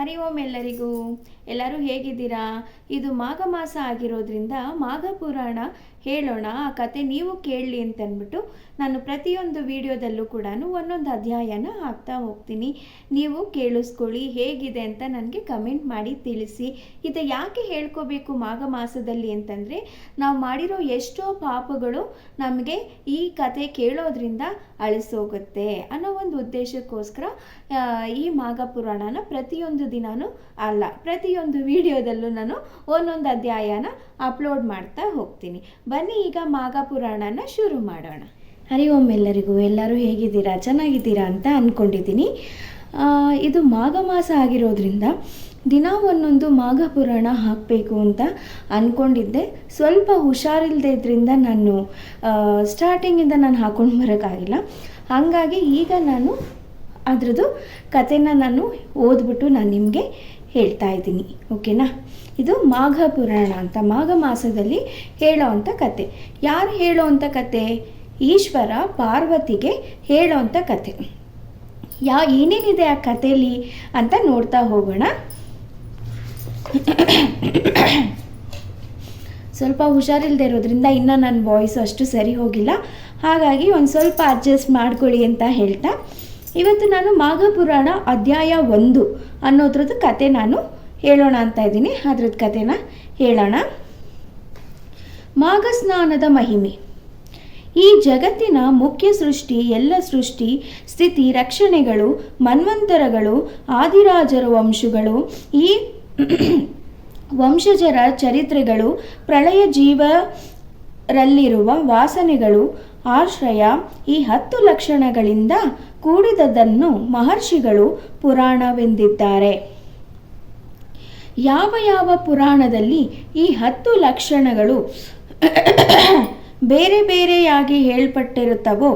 ಹರಿ ಓಂ ಎಲ್ಲರಿಗೂ ಎಲ್ಲರೂ ಹೇಗಿದ್ದೀರಾ? ಇದು ಮಾಘ ಮಾಸ ಆಗಿರೋದ್ರಿಂದ ಮಾಘ ಪುರಾಣ ಹೇಳೋಣ. ಆ ಕತೆ ನೀವು ಕೇಳಲಿ ಅಂತಂದ್ಬಿಟ್ಟು ನಾನು ಪ್ರತಿಯೊಂದು ವಿಡಿಯೋದಲ್ಲೂ ಕೂಡ ಒಂದೊಂದು ಅಧ್ಯಾಯನ ಹಾಕ್ತಾ ಹೋಗ್ತೀನಿ. ನೀವು ಕೇಳಿಸ್ಕೊಳ್ಳಿ, ಹೇಗಿದೆ ಅಂತ ನನಗೆ ಕಮೆಂಟ್ ಮಾಡಿ ತಿಳಿಸಿ. ಇದು ಯಾಕೆ ಹೇಳ್ಕೋಬೇಕು ಮಾಘ ಮಾಸದಲ್ಲಿ ಅಂತಂದರೆ, ನಾವು ಮಾಡಿರೋ ಎಷ್ಟೋ ಪಾಪಗಳು ನಮಗೆ ಈ ಕತೆ ಕೇಳೋದ್ರಿಂದ ಅಳಿಸೋಗುತ್ತೆ ಅನ್ನೋ ಒಂದು ಉದ್ದೇಶಕ್ಕೋಸ್ಕರ ಈ ಮಾಘ ಪುರಾಣನ ಪ್ರತಿಯೊಂದು ದಿನಾನು ಅಲ್ಲ, ಪ್ರತಿಯೊಂದು ವಿಡಿಯೋದಲ್ಲೂ ನಾನು ಒಂದೊಂದು ಅಧ್ಯಾಯನ ಅಪ್ಲೋಡ್ ಮಾಡ್ತಾ ಹೋಗ್ತೀನಿ. ಬನ್ನಿ, ಈಗ ಮಾಘ ಪುರಾಣನ ಶುರು ಮಾಡೋಣ. ಹರಿ ಓಂ ಎಲ್ಲರಿಗೂ, ಎಲ್ಲರೂ ಹೇಗಿದ್ದೀರಾ, ಚೆನ್ನಾಗಿದ್ದೀರಾ ಅಂತ ಅಂದ್ಕೊಂಡಿದ್ದೀನಿ ಇದು ಮಾಘ ಮಾಸ ಆಗಿರೋದ್ರಿಂದ ದಿನ ಒಂದೊಂದು ಮಾಘ ಪುರಾಣ ಹಾಕಬೇಕು ಅಂತ ಅಂದ್ಕೊಂಡಿದ್ದೆ ಸ್ವಲ್ಪ ಹುಷಾರಿಲ್ಲದೆ ಇದರಿಂದ ನಾನು ಸ್ಟಾರ್ಟಿಂಗಿಂದ ನಾನು ಹಾಕ್ಕೊಂಡು ಬರೋಕ್ಕಾಗಿಲ್ಲ. ಹಾಗಾಗಿ ಈಗ ನಾನು ಅದರದ್ದು ಕಥೆನ ನಾನು ಓದ್ಬಿಟ್ಟು ನಾನು ನಿಮಗೆ ಹೇಳ್ತಾ ಇದ್ದೀನಿ, ಓಕೆನಾ? ಇದು ಮಾಘ ಪುರಾಣ ಅಂತ, ಮಾಘ ಮಾಸದಲ್ಲಿ ಹೇಳೋ ಅಂಥ ಕತೆ. ಯಾರು ಹೇಳೋ ಅಂಥ ಕತೆ? ಈಶ್ವರ ಪಾರ್ವತಿಗೆ ಹೇಳೋ ಅಂಥ ಕತೆ. ಯಾ, ಏನೇನಿದೆ ಆ ಕಥೆಯಲ್ಲಿ ಅಂತ ನೋಡ್ತಾ ಹೋಗೋಣ. ಸ್ವಲ್ಪ ಹುಷಾರಿಲ್ಲದೆ ಇರೋದ್ರಿಂದ ಇನ್ನೂ ನನ್ನ ವಾಯ್ಸ್ ಅಷ್ಟು ಸರಿ ಹೋಗಿಲ್ಲ. ಹಾಗಾಗಿ ಒಂದು ಸ್ವಲ್ಪ ಅಡ್ಜಸ್ಟ್ ಮಾಡ್ಕೊಳ್ಳಿ ಅಂತ ಹೇಳ್ತಾ ಇವತ್ತು ನಾನು ಮಾಘ ಪುರಾಣ ಅಧ್ಯಾಯ ಒಂದು ಅನ್ನೋದ್ರದ್ದು ಕತೆ ನಾನು ಹೇಳೋಣ ಅಂತ ಇದ್ದೀನಿ. ಅದ್ರದ್ದು ಕತೆನ ಹೇಳೋಣ. ಮಾಘ ಸ್ನಾನದ ಮಹಿಮೆ. ಈ ಜಗತ್ತಿನ ಮುಖ್ಯ ಸೃಷ್ಟಿ, ಎಲ್ಲ ಸೃಷ್ಟಿ, ಸ್ಥಿತಿ, ರಕ್ಷಣೆಗಳು, ಮನ್ವಂತರಗಳು, ಆದಿರಾಜರ ವಂಶಗಳು, ಈ ವಂಶಜರ ಚರಿತ್ರೆಗಳು, ಪ್ರಳಯ ಜೀವರಲ್ಲಿರುವ ವಾಸನೆಗಳು, ಆಶ್ರಯ, ಈ ಹತ್ತು ಲಕ್ಷಣಗಳಿಂದ ಕೂಡಿದದನ್ನು ಮಹರ್ಷಿಗಳು ಪುರಾಣವೆಂದಿದ್ದಾರೆ. ಯಾವ ಯಾವ ಪುರಾಣದಲ್ಲಿ ಈ ಹತ್ತು ಲಕ್ಷಣಗಳು ಬೇರೆ ಬೇರೆಯಾಗಿ ಹೇಳ್ಪಟ್ಟಿರುತ್ತವೋ,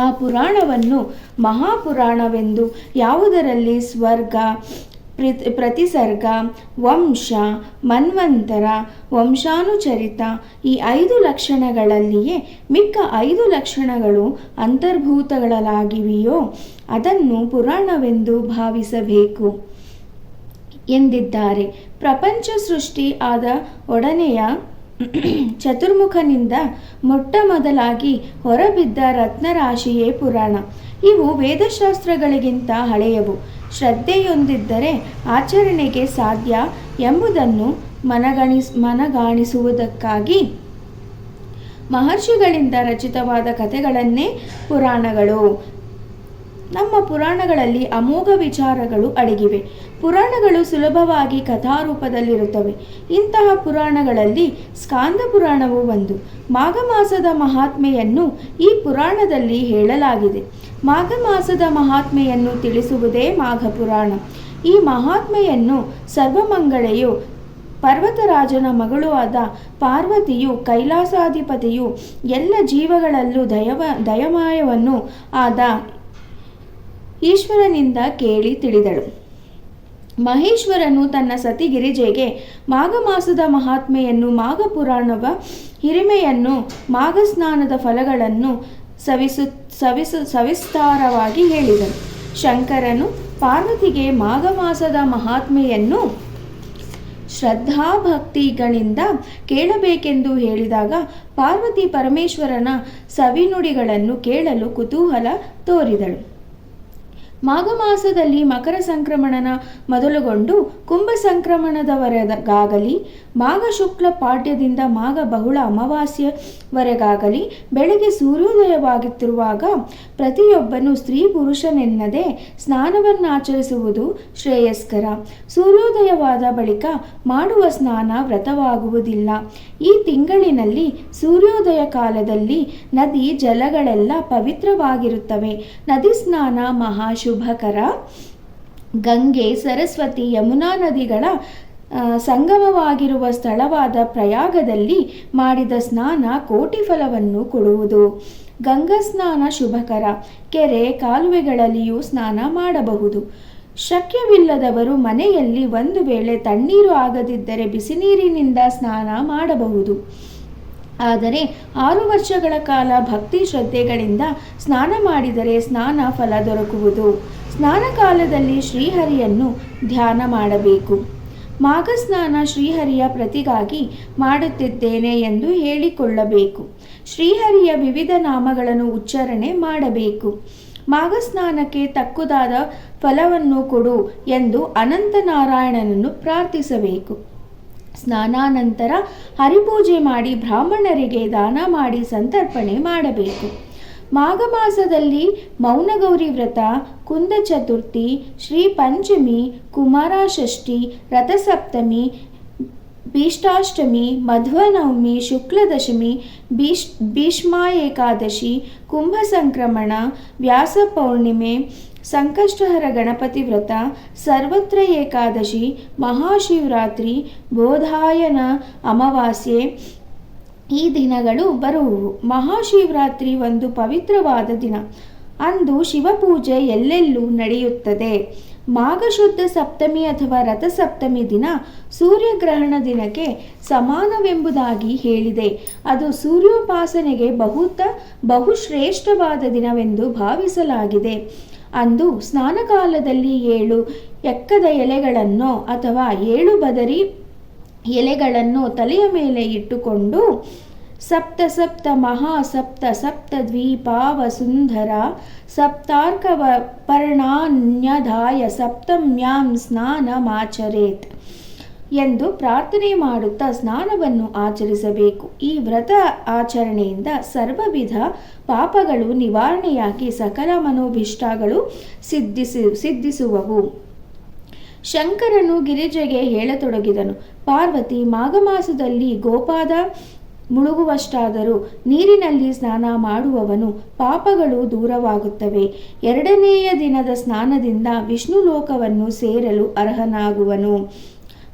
ಆ ಪುರಾಣವನ್ನು ಮಹಾಪುರಾಣವೆಂದು ಯಾವುದರಲ್ಲಿ ಸ್ವರ್ಗ ಪ್ರತಿಸರ್ಗ, ವಂಶ, ಮನ್ವಂತರ, ವಂಶಾನುಚರಿತ ಈ ಐದು ಲಕ್ಷಣಗಳಲ್ಲಿಯೇ ಮಿಕ್ಕ ಐದು ಲಕ್ಷಣಗಳು ಅಂತರ್ಭೂತಗಳಾಗಿವೆಯೋ ಅದನ್ನು ಪುರಾಣವೆಂದು ಭಾವಿಸಬೇಕು. ಎಂದಿದ್ದಾರೆ. ಪ್ರಪಂಚ ಸೃಷ್ಟಿ ಆದ ಒಡನೆಯ ಚತುರ್ಮುಖನಿಂದ ಮೊಟ್ಟ ಮೊದಲಾಗಿ ಹೊರಬಿದ್ದ ರತ್ನರಾಶಿಯೇ ಪುರಾಣ. ಇವು ವೇದಶಾಸ್ತ್ರಗಳಿಗಿಂತ ಹಳೆಯವು. ಶ್ರದ್ಧೆಯೊಂದಿದ್ದರೆ ಆಚರಣೆಗೆ ಸಾಧ್ಯ ಎಂಬುದನ್ನು ಮನಗಣಿಸ್ ಮನಗಾಣಿಸುವುದಕ್ಕಾಗಿ. ಮಹರ್ಷಿಗಳಿಂದ ರಚಿತವಾದ ಕಥೆಗಳನ್ನೇ ಪುರಾಣಗಳು. ನಮ್ಮ ಪುರಾಣಗಳಲ್ಲಿ ಅಮೋಘ ವಿಚಾರಗಳು ಅಡಗಿವೆ. ಪುರಾಣಗಳು ಸುಲಭವಾಗಿ ಕಥಾರೂಪದಲ್ಲಿರುತ್ತವೆ. ಇಂತಹ ಪುರಾಣಗಳಲ್ಲಿ ಸ್ಕಾಂದ ಪುರಾಣವು ಒಂದು. ಮಾಘ ಮಾಸದ ಮಹಾತ್ಮೆಯನ್ನು ಈ ಪುರಾಣದಲ್ಲಿ ಹೇಳಲಾಗಿದೆ. ಮಾಘ ಮಾಸದ ಮಹಾತ್ಮೆಯನ್ನು ತಿಳಿಸುವುದೇ ಮಾಘ ಪುರಾಣ ಈ ಮಹಾತ್ಮೆಯನ್ನು ಸರ್ವಮಂಗಳೆಯು, ಪರ್ವತರಾಜನ ಮಗಳು ಆದ ಪಾರ್ವತಿಯು, ಕೈಲಾಸಾಧಿಪತಿಯು, ಎಲ್ಲ ಜೀವಗಳಲ್ಲೂ ದಯವ, ದಯಮಾಯವನ್ನು ಆದ ಈಶ್ವರನಿಂದ ಕೇಳಿ ತಿಳಿದಳು. ಮಹೇಶ್ವರನು ತನ್ನ ಸತಿ ಗಿರಿಜೆಗೆ ಮಾಘ ಮಾಸದ ಮಹಾತ್ಮೆಯನ್ನು ಮಾಘ ಪುರಾಣವ ಹಿರಿಮೆಯನ್ನು ಮಾಘ ಸ್ನಾನದ ಫಲಗಳನ್ನು ಸವಿಸು ಸವಿಸು, ಸವಿಸ್ತಾರವಾಗಿ ಹೇಳಿದರು ಶಂಕರನು ಪಾರ್ವತಿಗೆ ಮಾಘ ಮಾಸದ ಮಹಾತ್ಮೆಯನ್ನು ಶ್ರದ್ಧಾಭಕ್ತಿಗಳಿಂದ ಕೇಳಬೇಕೆಂದು ಹೇಳಿದಾಗ ಪಾರ್ವತಿ ಪರಮೇಶ್ವರನ ಸವಿನುಡಿಗಳನ್ನು ಕೇಳಲು ಕುತೂಹಲ ತೋರಿದಳು. ಮಾಘ ಮಾಸದಲ್ಲಿ ಮಕರ ಸಂಕ್ರಮಣನ ಮೊದಲುಗೊಂಡು ಕುಂಭ ಸಂಕ್ರಮಣದವರೆಗಾಗಲಿ, ಮಾಘ ಶುಕ್ಲ ಪಾಡ್ಯದಿಂದ ಮಾಘ ಬಹುಳ ಅಮಾವಾಸ್ಯವರೆಗಾಗಲಿ, ಬೆಳಗ್ಗೆ ಸೂರ್ಯೋದಯವಾಗುತ್ತಿರುವಾಗ ಪ್ರತಿಯೊಬ್ಬನು ಸ್ತ್ರೀ ಪುರುಷನೆನ್ನದೆ ಸ್ನಾನವನ್ನಾಚರಿಸುವುದು ಶ್ರೇಯಸ್ಕರ. ಸೂರ್ಯೋದಯವಾದ ಬಳಿಕ ಮಾಡುವ ಸ್ನಾನ ವ್ರತವಾಗುವುದಿಲ್ಲ. ಈ ತಿಂಗಳಿನಲ್ಲಿ ಸೂರ್ಯೋದಯ ಕಾಲದಲ್ಲಿ ನದಿ ಜಲಗಳೆಲ್ಲ ಪವಿತ್ರವಾಗಿರುತ್ತವೆ. ನದಿ ಸ್ನಾನ ಮಹಾಶುಭಕರ ಗಂಗೆ ಸರಸ್ವತಿ ಯಮುನಾ ನದಿಗಳ ಸಂಗಮವಾಗಿರುವ ಸ್ಥಳವಾದ ಪ್ರಯಾಗದಲ್ಲಿ ಮಾಡಿದ ಸ್ನಾನ ಕೋಟಿ ಫಲವನ್ನು ಕೊಡುವುದು. ಗಂಗಾ ಸ್ನಾನ ಶುಭಕರ. ಕೆರೆ ಕಾಲುವೆಗಳಲ್ಲಿಯೂ ಸ್ನಾನ ಮಾಡಬಹುದು. ಶಕ್ಯವಿಲ್ಲದವರು ಮನೆಯಲ್ಲಿ ಒಂದು ವೇಳೆ ತಣ್ಣೀರು ಆಗದಿದ್ದರೆ ಬಿಸಿನೀರಿನಿಂದ ಸ್ನಾನ ಮಾಡಬಹುದು. ಆದರೆ ಆರು ವರ್ಷಗಳ ಕಾಲ ಭಕ್ತಿ ಶ್ರದ್ಧೆಗಳಿಂದ ಸ್ನಾನ ಮಾಡಿದರೆ ಸ್ನಾನ ಫಲ ದೊರಕುವುದು. ಸ್ನಾನ ಕಾಲದಲ್ಲಿ ಶ್ರೀಹರಿಯನ್ನು ಧ್ಯಾನ ಮಾಡಬೇಕು. ಮಾಘ ಸ್ನಾನ ಶ್ರೀಹರಿಯ ಪ್ರತಿಗಾಗಿ ಮಾಡುತ್ತಿದ್ದೇನೆ ಎಂದು ಹೇಳಿಕೊಳ್ಳಬೇಕು. ಶ್ರೀಹರಿಯ ವಿವಿಧ ನಾಮಗಳನ್ನು ಉಚ್ಚಾರಣೆ ಮಾಡಬೇಕು. ಮಾಘ ಸ್ನಾನಕ್ಕೆ ತಕ್ಕುದಾದ ಫಲವನ್ನು ಕೊಡು ಎಂದು ಅನಂತನಾರಾಯಣನನ್ನು ಪ್ರಾರ್ಥಿಸಬೇಕು. ಸ್ನಾನಾನಂತರ ಹರಿಪೂಜೆ ಮಾಡಿ ಬ್ರಾಹ್ಮಣರಿಗೆ ದಾನ ಮಾಡಿ ಸಂತರ್ಪಣೆ ಮಾಡಬೇಕು. ಮಾಘ ಮಾಸದಲ್ಲಿ ಮೌನಗೌರಿ ವ್ರತ, ಕುಂದ ಚತುರ್ಥಿ, ಶ್ರೀ ಪಂಚಮಿ, ಕುಮಾರಷಷ್ಠಿ, ರಥಸಪ್ತಮಿ ಭೀಷ್ಟಾಷ್ಟಮಿ ಮಧ್ವನವಮಿ, ಶುಕ್ಲದಶಮಿ, ಭೀಷ್, ಭೀಷ್ಮ ಏಕಾದಶಿ, ಕುಂಭ ಸಂಕ್ರಮಣ, ವ್ಯಾಸ ಪೌರ್ಣಿಮೆ ಸಂಕಷ್ಟಹರ ಗಣಪತಿ ವ್ರತ, ಸರ್ವತ್ರ ಏಕಾದಶಿ, ಮಹಾಶಿವರಾತ್ರಿ, ಬೋಧಾಯನ ಅಮಾವಾಸ್ಯೆ ಈ ದಿನಗಳು ಬರುವುವು. ಮಹಾಶಿವರಾತ್ರಿ ಒಂದು ಪವಿತ್ರವಾದ ದಿನ. ಅಂದು ಶಿವಪೂಜೆ ಎಲ್ಲೆಲ್ಲೂ ನಡೆಯುತ್ತದೆ. ಮಾಘಶುದ್ಧ ಸಪ್ತಮಿ ಅಥವಾ ರಥಸಪ್ತಮಿ ದಿನ ಸೂರ್ಯಗ್ರಹಣ ದಿನಕ್ಕೆ ಸಮಾನವೆಂಬುದಾಗಿ ಹೇಳಿದೆ. ಅದು ಸೂರ್ಯೋಪಾಸನೆಗೆ ಬಹುತ, ಬಹುಶ್ರೇಷ್ಠವಾದ ದಿನವೆಂದು ಭಾವಿಸಲಾಗಿದೆ. ಅಂದು ಸ್ನಾನಕಾಲದಲ್ಲಿ ಏಳು ಎಕ್ಕದ ಎಲೆಗಳನ್ನು ಅಥವಾ ಏಳು ಬದರಿ ಎಲೆಗಳನ್ನು ತಲೆಯ ಮೇಲೆ ಇಟ್ಟುಕೊಂಡು ಸಪ್ತ ಸಪ್ತ ಮಹಾ ಸಪ್ತ ಸಪ್ತ ದ್ವೀಪಾವ ಸುಂದರ ಸಪ್ತಾರ್ಕವ ಪರ್ಣಾನ್ಯಧಾಯ ಸಪ್ತಮ್ಯಾಂ ಸ್ನಾನಮಾಚರೇತ್. ಎಂದು ಪ್ರಾರ್ಥನೆ ಮಾಡುತ್ತಾ ಸ್ನಾನವನ್ನು ಆಚರಿಸಬೇಕು. ಈ ವ್ರತ ಆಚರಣೆಯಿಂದ ಸರ್ವವಿಧ ಪಾಪಗಳು ನಿವಾರಣೆಯಾಗಿ ಸಕಲ ಮನೋಭಿಷ್ಟಗಳು ಸಿದ್ಧಿಸಿ, ಸಿದ್ಧಿಸುವವು. ಶಂಕರನು ಗಿರಿಜೆಗೆ ಹೇಳತೊಡಗಿದನು, ಪಾರ್ವತಿ, ಮಾಘ ಮಾಸದಲ್ಲಿ ಗೋಪಾದ ಮುಳುಗುವಷ್ಟಾದರೂ ನೀರಿನಲ್ಲಿ ಸ್ನಾನ ಮಾಡುವವನು ಪಾಪಗಳು ದೂರವಾಗುತ್ತವೆ. ಎರಡನೆಯ ದಿನದ ಸ್ನಾನದಿಂದ ವಿಷ್ಣು ಲೋಕವನ್ನು ಸೇರಲು ಅರ್ಹನಾಗುವನು.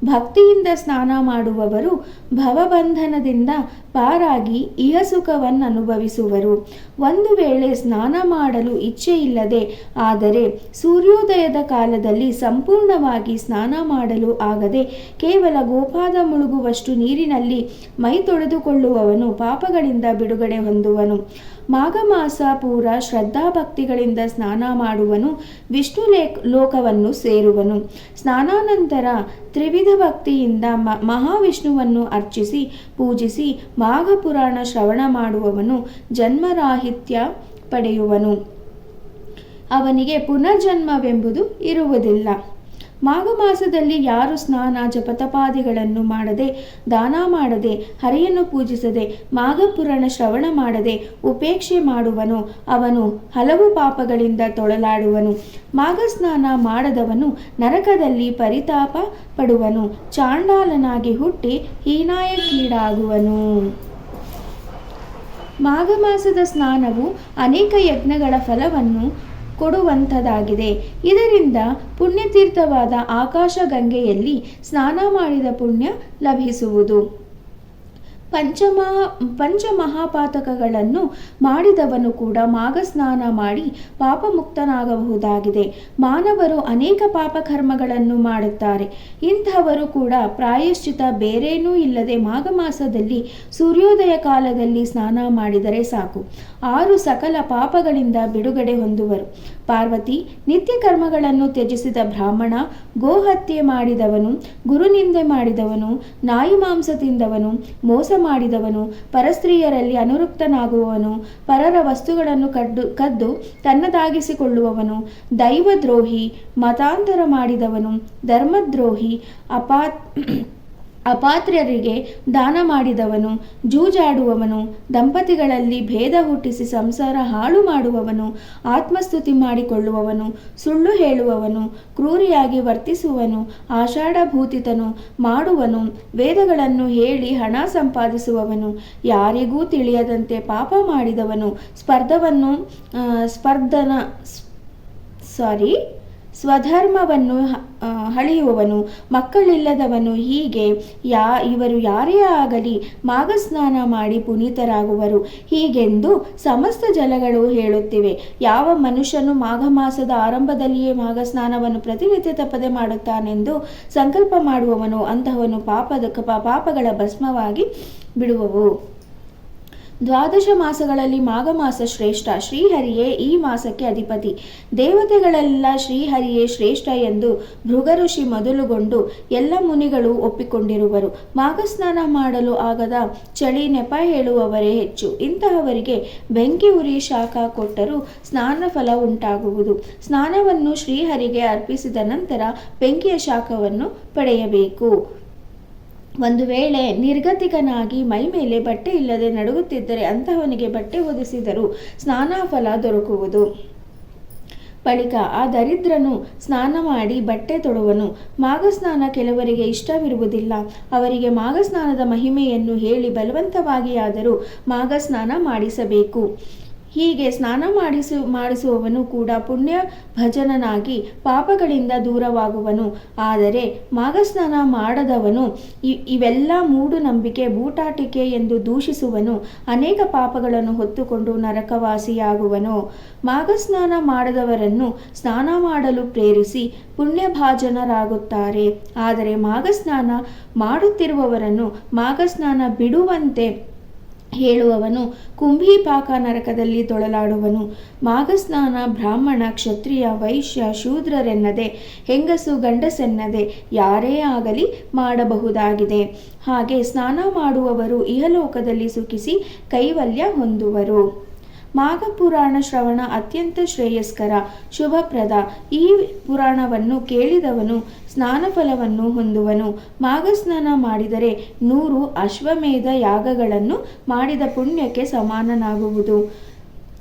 ಭಕ್ತಿಯಿಂದ ಸ್ನಾನ ಮಾಡುವವರು ಭವಬಂಧನದಿಂದ ಪಾರಾಗಿ ಇಹಸುಖವನ್ನು ಅನುಭವಿಸುವರು. ಒಂದು ವೇಳೆ ಸ್ನಾನ ಮಾಡಲು ಇಚ್ಛೆ ಇಲ್ಲದೆ ಆದರೆ ಸೂರ್ಯೋದಯದ ಕಾಲದಲ್ಲಿ ಸಂಪೂರ್ಣವಾಗಿ ಸ್ನಾನ ಮಾಡಲು ಆಗದೆ ಕೇವಲ ಗೋಪಾದ ಮುಳುಗುವಷ್ಟು ನೀರಿನಲ್ಲಿ ಮೈ ತೊಳೆದುಕೊಳ್ಳುವವನು ಪಾಪಗಳಿಂದ ಬಿಡುಗಡೆ ಹೊಂದುವನು. ಮಾಘ ಮಾಸ ಪೂರ ಶ್ರದ್ಧಾಭಕ್ತಿಗಳಿಂದ ಸ್ನಾನ ಮಾಡುವನು, ವಿಷ್ಣು ಲೇಕ್ ಲೋಕವನ್ನು ಸೇರುವನು. ಸ್ನಾನಾನಂತರ ತ್ರಿವಿಧ ಭಕ್ತಿಯಿಂದ ಮ, ಮಹಾವಿಷ್ಣುವನ್ನು ಅರ್ಚಿಸಿ, ಪೂಜಿಸಿ ಮಾಘಪುರಾಣ ಶ್ರವಣ ಮಾಡುವವನು, ಜನ್ಮರಾಹಿತ್ಯ ಪಡೆಯುವನು. ಅವನಿಗೆ ಪುನರ್ಜನ್ಮವೆಂಬುದು ಇರುವುದಿಲ್ಲ. ಮಾಘ ಮಾಸದಲ್ಲಿ ಯಾರು ಸ್ನಾನ, ಜಪತಪಾದಿಗಳನ್ನು ಮಾಡದೆ, ದಾನ ಮಾಡದೆ, ಹರಿಯನ್ನು ಪೂಜಿಸದೆ, ಮಾಘಪುರಾಣ ಶ್ರವಣ ಮಾಡದೆ ಉಪೇಕ್ಷೆ ಮಾಡುವನು, ಅವನು ಹಲವು ಪಾಪಗಳಿಂದ ತೊಳಲಾಡುವನು. ಮಾಘ ಸ್ನಾನ ಮಾಡದವನು ನರಕದಲ್ಲಿ ಪರಿತಾಪ ಪಡುವನು ಚಾಂಡಾಲನಾಗಿ ಹುಟ್ಟಿ ಹೀನಾಯಕೀಡಾಗುವನು ಮಾಘ ಮಾಸದ ಸ್ನಾನವು ಅನೇಕ ಯಜ್ಞಗಳ ಫಲವನ್ನು ಕೊಡುವಂಥದ್ದಾಗಿದೆ. ಇದರಿಂದ ಪುಣ್ಯತೀರ್ಥವಾದ ಆಕಾಶಗಂಗೆಯಲ್ಲಿ ಸ್ನಾನ ಮಾಡಿದ ಪುಣ್ಯ ಲಭಿಸುವುದು. ಪಂಚಮ, ಪಂಚಮಹಾಪಾತಕಗಳನ್ನು ಮಾಡಿದವನು ಕೂಡ ಮಾಘ ಸ್ನಾನ ಮಾಡಿ ಪಾಪಮುಕ್ತನಾಗಬಹುದಾಗಿದೆ. ಮಾನವರು ಅನೇಕ ಪಾಪಕರ್ಮಗಳನ್ನು ಮಾಡುತ್ತಾರೆ. ಇಂಥವರು ಕೂಡ ಪ್ರಾಯಶ್ಚಿತ ಬೇರೇನೂ ಇಲ್ಲದೆ ಮಾಘ ಮಾಸದಲ್ಲಿ ಸೂರ್ಯೋದಯ ಕಾಲದಲ್ಲಿ ಸ್ನಾನ ಮಾಡಿದರೆ ಸಾಕು. ಆರು ಸಕಲ ಪಾಪಗಳಿಂದ ಬಿಡುಗಡೆ ಹೊಂದುವರು. ಪಾರ್ವತಿ, ನಿತ್ಯ ಕರ್ಮಗಳನ್ನು ತ್ಯಜಿಸಿದ ಬ್ರಾಹ್ಮಣ, ಗೋಹತ್ಯೆ ಮಾಡಿದವನು, ಗುರುನಿಂದೆ ಮಾಡಿದವನು, ನಾಯಿ ಮಾಂಸ ತಿಂದವನು, ಮೋಸ ಮಾಡಿದವನು ಪರಸ್ತ್ರೀಯರಲ್ಲಿ ಅನುರುಕ್ತನಾಗುವವನು ಪರರ ವಸ್ತುಗಳನ್ನು ಕದ್ದು ಕದ್ದು ತನ್ನದಾಗಿಸಿಕೊಳ್ಳುವವನು ದೈವದ್ರೋಹಿ ಮತಾಂತರ ಮಾಡಿದವನು ಧರ್ಮದ್ರೋಹಿ ಅಪಾ ಅಪಾತ್ರ್ಯರಿಗೆ ದಾನ ಮಾಡಿದವನು, ಜೂಜಾಡುವವನು, ದಂಪತಿಗಳಲ್ಲಿ ಭೇದ ಹುಟ್ಟಿಸಿ ಸಂಸಾರ ಹಾಳು ಮಾಡುವವನು, ಆತ್ಮಸ್ತುತಿ ಮಾಡಿಕೊಳ್ಳುವವನು, ಸುಳ್ಳು ಹೇಳುವವನು, ಕ್ರೂರಿಯಾಗಿ ವರ್ತಿಸುವನು, ಆಷಾಢಭೂತಿತನು ಮಾಡುವನು, ವೇದಗಳನ್ನು ಹೇಳಿ ಹಣ ಸಂಪಾದಿಸುವವನು, ಯಾರಿಗೂ ತಿಳಿಯದಂತೆ ಪಾಪ ಮಾಡಿದವನು, ಸ್ಪರ್ಧವನ್ನು ಸ್ಪರ್ಧನ ಸಾರಿ ಸ್ವಧರ್ಮವನ್ನು ಹಳೆಯುವವನು, ಮಕ್ಕಳಿಲ್ಲದವನು ಹೀಗೆ ಯಾ, ಇವರು ಯಾರೇ ಆಗಲಿ ಮಾಘ ಸ್ನಾನ ಮಾಡಿ ಪುನೀತರಾಗುವರು. ಹೀಗೆಂದು ಸಮಸ್ತ ಜಲಗಳು ಹೇಳುತ್ತಿವೆ. ಯಾವ ಮನುಷ್ಯನು ಮಾಘ ಮಾಸದ ಆರಂಭದಲ್ಲಿಯೇ ಮಾಘ ಸ್ನಾನವನ್ನು ಪ್ರತಿನಿತ್ಯ ತಪ್ಪದೆ ಮಾಡುತ್ತಾನೆಂದು ಸಂಕಲ್ಪ ಮಾಡುವವನು, ಅಂತಹವನು ಪಾಪದ, ಪಾಪಗಳ ಭಸ್ಮವಾಗಿ ಬಿಡುವವು. ದ್ವಾದಶ ಮಾಸಗಳಲ್ಲಿ ಮಾಘ ಮಾಸ ಶ್ರೇಷ್ಠ. ಶ್ರೀಹರಿಯೇ ಈ ಮಾಸಕ್ಕೆ ಅಧಿಪತಿ. ದೇವತೆಗಳೆಲ್ಲ ಶ್ರೀಹರಿಯೇ ಶ್ರೇಷ್ಠ ಎಂದು ಭೃಗ ಋಷಿ ಮೊದಲುಗೊಂಡು ಎಲ್ಲ ಮುನಿಗಳು ಒಪ್ಪಿಕೊಂಡಿರುವರು. ಮಾಘ ಸ್ನಾನ ಮಾಡಲು ಆಗದ ಚಳಿ ನೆಪ ಹೇಳುವವರೇ ಹೆಚ್ಚು. ಇಂತಹವರಿಗೆ ಬೆಂಕಿ ಉರಿ ಶಾಖ ಕೊಟ್ಟರೂ ಸ್ನಾನ ಫಲ ಉಂಟಾಗುವುದು. ಸ್ನಾನವನ್ನು ಶ್ರೀಹರಿಗೆ ಅರ್ಪಿಸಿದ ನಂತರ ಬೆಂಕಿಯ ಶಾಖವನ್ನು ಪಡೆಯಬೇಕು. ಒಂದು ವೇಳೆ ನಿರ್ಗತಿಕನಾಗಿ ಮೈ ಮೇಲೆ ಬಟ್ಟೆ ಇಲ್ಲದೆ ನಡುಗುತ್ತಿದ್ದರೆ ಅಂತಹವನಿಗೆ ಬಟ್ಟೆ ಹೊದಿಸಿದರು ಸ್ನಾನಾಫಲ ದೊರಕುವುದು. ಬಳಿಕ ಆ ದರಿದ್ರನು ಸ್ನಾನ ಮಾಡಿ ಬಟ್ಟೆ ತೊಡುವನು. ಮಾಘಸ್ನಾನ ಕೆಲವರಿಗೆ ಇಷ್ಟವಿರುವುದಿಲ್ಲ. ಅವರಿಗೆ ಮಾಘಸ್ನಾನದ ಮಹಿಮೆಯನ್ನು ಹೇಳಿ ಬಲವಂತವಾಗಿಯಾದರೂ ಮಾಘಸ್ನಾನ ಮಾಡಿಸಬೇಕು. ಹೀಗೆ ಸ್ನಾನ ಮಾಡಿಸು, ಮಾಡಿಸುವವನು ಕೂಡ ಪುಣ್ಯ ಭಜನನಾಗಿ ಪಾಪಗಳಿಂದ ದೂರವಾಗುವನು. ಆದರೆ ಮಾಘಸ್ನಾನ ಮಾಡದವನು ಇವೆಲ್ಲ ಮೂಢನಂಬಿಕೆ, ಬೂಟಾಟಿಕೆ ಎಂದು ದೂಷಿಸುವನು. ಅನೇಕ ಪಾಪಗಳನ್ನು ಹೊತ್ತುಕೊಂಡು ನರಕವಾಸಿಯಾಗುವನು. ಮಾಘಸ್ನಾನ ಮಾಡದವರನ್ನು ಸ್ನಾನ ಮಾಡಲು ಪ್ರೇರಿಸಿ ಪುಣ್ಯಭಾಜನರಾಗುತ್ತಾರೆ. ಆದರೆ ಮಾಘಸ್ನಾನ ಮಾಡುತ್ತಿರುವವರನ್ನು ಮಾಘಸ್ನಾನ ಬಿಡುವಂತೆ ಹೇಳುವವನು ಕುಂಭೀಪಾಕ ನರಕದಲ್ಲಿ ತೊಳಲಾಡುವನು. ಮಾಘಸ್ನಾನ, ಬ್ರಾಹ್ಮಣ, ಕ್ಷತ್ರಿಯ, ವೈಶ್ಯ, ಶೂದ್ರರೆನ್ನದೆ, ಹೆಂಗಸು, ಗಂಡಸೆನ್ನದೆ, ಯಾರೇ ಆಗಲಿ ಮಾಡಬಹುದಾಗಿದೆ. ಹಾಗೆ ಸ್ನಾನ ಮಾಡುವವರು ಇಹಲೋಕದಲ್ಲಿ ಸುಖಿಸಿ ಕೈವಲ್ಯ ಹೊಂದುವರು. ಮಾಘ ಪುರಾಣ ಶ್ರವಣ ಅತ್ಯಂತ ಶ್ರೇಯಸ್ಕರ, ಶುಭಪ್ರದ. ಈ ಪುರಾಣವನ್ನು ಕೇಳಿದವನು ಸ್ನಾನ ಫಲವನ್ನು ಹೊಂದುವನು. ಮಾಘ ಸ್ನಾನ ಮಾಡಿದರೆ ನೂರು ಅಶ್ವಮೇಧ ಯಾಗಗಳನ್ನು ಮಾಡಿದ ಪುಣ್ಯಕ್ಕೆ ಸಮಾನನಾಗುವುದು.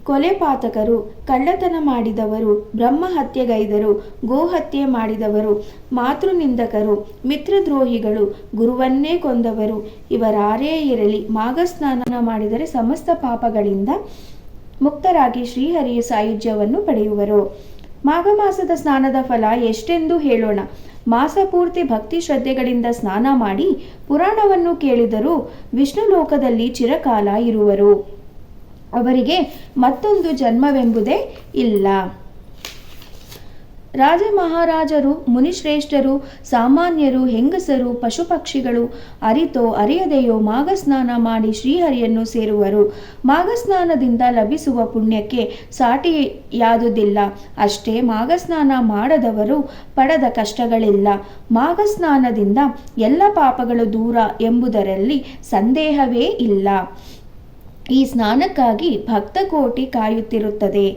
ಕೊಲೆಪಾತಕರು, ಕಳ್ಳತನ ಮಾಡಿದವರು, ಬ್ರಹ್ಮಹತ್ಯೆಗೈದರು, ಗೋಹತ್ಯೆ ಮಾಡಿದವರು, ಮಾತೃನಿಂದಕರು, ಮಿತ್ರದ್ರೋಹಿಗಳು, ಗುರುವನ್ನೇ ಕೊಂದವರು. ಇವರಾರೇ ಇರಲಿ ಮಾಘ ಸ್ನಾನ ಮಾಡಿದರೆ ಸಮಸ್ತ ಪಾಪಗಳಿಂದ ಮುಕ್ತರಾಗಿ ಶ್ರೀಹರಿಯ ಸಾಯುಜ್ಯವನ್ನು ಪಡೆಯುವರು. ಮಾಘ ಮಾಸದ ಸ್ನಾನದ ಫಲ ಎಷ್ಟೆಂದು ಹೇಳೋಣ. ಮಾಸ ಪೂರ್ತಿ ಭಕ್ತಿ ಶ್ರದ್ಧೆಗಳಿಂದ ಸ್ನಾನ ಮಾಡಿ ಪುರಾಣವನ್ನು ಕೇಳಿದರೂ ವಿಷ್ಣು ಲೋಕದಲ್ಲಿ ಚಿರಕಾಲ ಇರುವರು. ಅವರಿಗೆ ಮತ್ತೊಂದು ಜನ್ಮವೆಂಬುದೇ ಇಲ್ಲ. ರಾಜ ಮಹಾರಾಜರು ಮುನಿಶ್ರೇಷ್ಠರು, ಸಾಮಾನ್ಯರು, ಹೆಂಗಸರು, ಪಶುಪಕ್ಷಿಗಳು ಅರಿತೋ ಅರಿಯದೆಯೋ ಮಾಘಸ್ನಾನ ಮಾಡಿ ಶ್ರೀಹರಿಯನ್ನು ಸೇರುವರು. ಮಾಘಸ್ನಾನದಿಂದ ಲಭಿಸುವ ಪುಣ್ಯಕ್ಕೆ ಸಾಟಿಯಾದುದಿಲ್ಲ. ಅಷ್ಟೇ ಮಾಘಸ್ನಾನ ಮಾಡದವರು ಪಡೆದ ಕಷ್ಟಗಳಿಲ್ಲ. ಮಾಘಸ್ನಾನದಿಂದ ಎಲ್ಲ ಪಾಪಗಳು ದೂರ ಎಂಬುದರಲ್ಲಿ ಸಂದೇಹವೇ ಇಲ್ಲ. ಈ ಸ್ನಾನಕ್ಕಾಗಿ ಭಕ್ತಕೋಟಿ ಕಾಯುತ್ತಿರುತ್ತದೆ.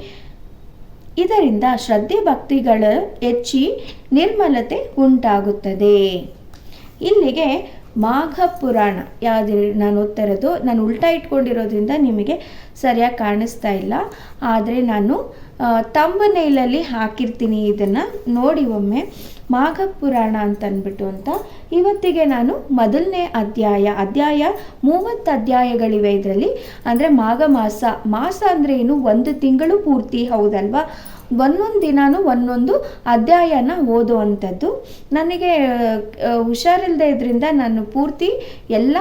ಇದರಿಂದ ಶ್ರದ್ಧೆ ಭಕ್ತಿಗಳು ಹೆಚ್ಚಿ ನಿರ್ಮಲತೆ ಉಂಟಾಗುತ್ತದೆ. ಇಲ್ಲಿಗೆ ಮಾಘ ಪುರಾಣ ಯಾವುದು ನಾನು ಓದ್ತಾ ಇರೋದು, ನಾನು ಉಲ್ಟಾ ಇಟ್ಕೊಂಡಿರೋದ್ರಿಂದ ನಿಮಗೆ ಸರಿಯಾಗಿ ಕಾಣಿಸ್ತಾ ಇಲ್ಲ. ಆದರೆ ನಾನು ತಂಬನೇಲಲ್ಲಿ ಹಾಕಿರ್ತೀನಿ ಇದನ್ನು ನೋಡಿ ಒಮ್ಮೆ. ಮಾಘ ಪುರಾಣ ಅಂತ ಅಂತ. ಇವತ್ತಿಗೆ ನಾನು ಮೊದಲನೇ ಅಧ್ಯಾಯ ಅಧ್ಯಾಯ ಮೂವತ್ತು ಅಧ್ಯಾಯಗಳಿವೆ ಇದರಲ್ಲಿ. ಅಂದರೆ ಮಾಘ ಮಾಸ ಮಾಸ ಅಂದರೆ ಏನು? ಒಂದು ತಿಂಗಳು ಪೂರ್ತಿ, ಹೌದಲ್ವಾ? ಒಂದೊಂದು ದಿನಾನು ಒಂದೊಂದು ಅಧ್ಯಾಯನ ಓದುವಂಥದ್ದು. ನನಗೆ ಹುಷಾರಿಲ್ಲದೆ ಇದರಿಂದ ನಾನು ಪೂರ್ತಿ ಎಲ್ಲ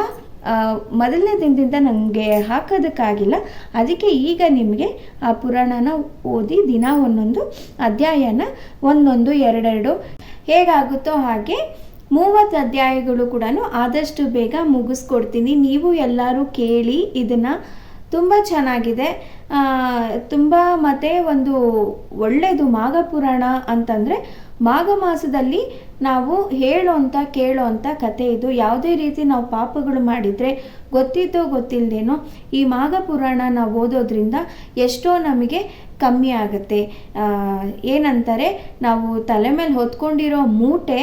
ಮೊದಲನೇ ದಿನದಿಂದ ನನಗೆ ಹಾಕೋದಕ್ಕಾಗಿಲ್ಲ. ಅದಕ್ಕೆ ಈಗ ನಿಮಗೆ ಆ ಪುರಾಣನ ಓದಿ ದಿನ ಒಂದೊಂದು, ಅಧ್ಯಾಯನ ಒಂದೊಂದು, ಎರಡೆರಡು. ಹೇಗಾಗುತ್ತೋ ಹಾಗೆ ಮೂವತ್ತು ಅಧ್ಯಾಯಗಳು ಕೂಡ ಆದಷ್ಟು ಬೇಗ ಮುಗಿಸ್ಕೊಡ್ತೀನಿ. ನೀವು ಎಲ್ಲರೂ ಕೇಳಿ ಇದನ್ನು ತುಂಬ ಚೆನ್ನಾಗಿದೆ. ತುಂಬ ಮತ್ತೆ ಒಂದು ಒಳ್ಳೆಯದು ಮಾಘ ಪುರಾಣ ಅಂತಂದರೆ ಮಾಘ ಮಾಸದಲ್ಲಿ ನಾವು ಹೇಳೋ ಅಂತ ಕೇಳೋ ಅಂತ ಕತೆ ಇದು. ಯಾವುದೇ ರೀತಿ ನಾವು ಪಾಪಗಳು ಮಾಡಿದರೆ ಗೊತ್ತಿದ್ದೋ ಗೊತ್ತಿಲ್ಲದೇನೋ ಈ ಮಾಘ ಪುರಾಣ ನಾವು ಓದೋದ್ರಿಂದ ಎಷ್ಟೋ ನಮಗೆ ಕಮ್ಮಿ ಆಗುತ್ತೆ. ಏನಂತಾರೆ, ನಾವು ತಲೆ ಮೇಲೆ ಹೊತ್ಕೊಂಡಿರೋ ಮೂಟೆ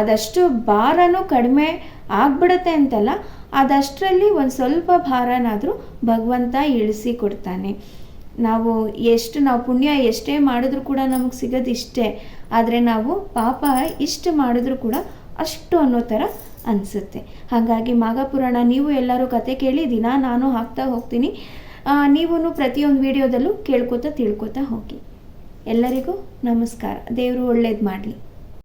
ಅದಷ್ಟು ಭಾರನೂ ಕಡಿಮೆ ಆಗ್ಬಿಡುತ್ತೆ ಅಂತಲ್ಲ, ಅದಷ್ಟರಲ್ಲಿ ಒಂದು ಸ್ವಲ್ಪ ಭಾರನಾದರೂ ಭಗವಂತ ಇಳಿಸಿ ಕೊಡ್ತಾನೆ. ನಾವು ಎಷ್ಟು, ನಾವು ಪುಣ್ಯ ಎಷ್ಟೇ ಮಾಡಿದ್ರೂ ಕೂಡ ನಮಗೆ ಸಿಗೋದು ಇಷ್ಟೇ. ಆದರೆ ನಾವು ಪಾಪ ಇಷ್ಟು ಮಾಡಿದ್ರೂ ಕೂಡ ಅಷ್ಟು ಅನ್ನೋ ಥರ ಅನಿಸುತ್ತೆ. ಹಾಗಾಗಿ ಮಾಘಪುರಾಣ, ನೀವು ಎಲ್ಲರೂ ಕತೆ ಕೇಳಿ, ದಿನ ನಾನು ಹಾಕ್ತಾ ಹೋಗ್ತೀನಿ. ನೀವು ಪ್ರತಿಯೊಂದು ವಿಡಿಯೋದಲ್ಲೂ ಕೇಳ್ಕೊತಾ ತಿಳ್ಕೊತಾ ಹೋಗಿ. ಎಲ್ಲರಿಗೂ ನಮಸ್ಕಾರ. ದೇವರು ಒಳ್ಳೇದು ಮಾಡಲಿ.